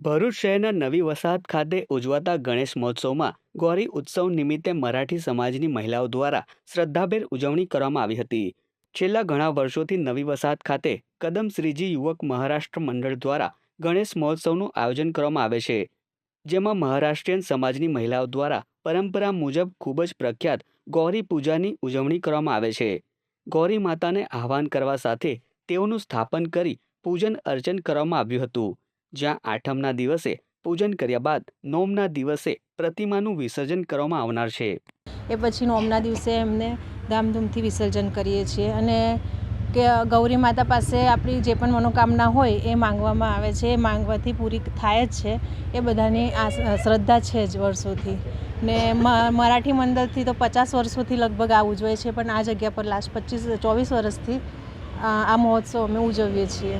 ભરૂચ શહેરના નવી વસાહત ખાતે ઉજવાતા ગણેશ મહોત્સવમાં ગૌરી ઉત્સવ નિમિત્તે મરાઠી સમાજની મહિલાઓ દ્વારા શ્રદ્ધાભેર ઉજવણી કરવામાં આવી હતી. છેલ્લા ઘણા વર્ષોથી નવી વસાહત ખાતે કદમ શ્રીજી યુવક મહારાષ્ટ્ર મંડળ દ્વારા ગણેશ મહોત્સવનું આયોજન કરવામાં આવે છે. જેમાં મહારાષ્ટ્રીયન સમાજની મહિલાઓ દ્વારા પરંપરા મુજબ ખૂબ જ પ્રખ્યાત ગૌરી પૂજાની ઉજવણી કરવામાં આવે છે. ગૌરી માતાને આહવાન કરવા સાથે તેઓનું સ્થાપન કરી પૂજન અર્ચન કરવામાં આવ્યું હતું. જ્યાં આઠમના દિવસે પૂજન કર્યા બાદ નોમના દિવસે પ્રતિમાનું વિસર્જન કરવામાં આવનાર છે. એ પછી નોમના દિવસે એમને ધામધૂમથી વિસર્જન કરીએ છીએ અને કે ગૌરી માતા પાસે આપણી જે પણ મનોકામના હોય એ માંગવામાં આવે છે, એ માંગવાથી પૂરી થાય જ છે. એ બધાની આ શ્રદ્ધા છે જ વર્ષોથી. ને મરાઠી મંડળથી તો પચાસ વર્ષોથી લગભગ આ ઉજવે છે, પણ આ જગ્યા પર લાસ્ટ પચીસ, ચોવીસ વર્ષથી આ મહોત્સવ અમે ઉજવીએ છીએ.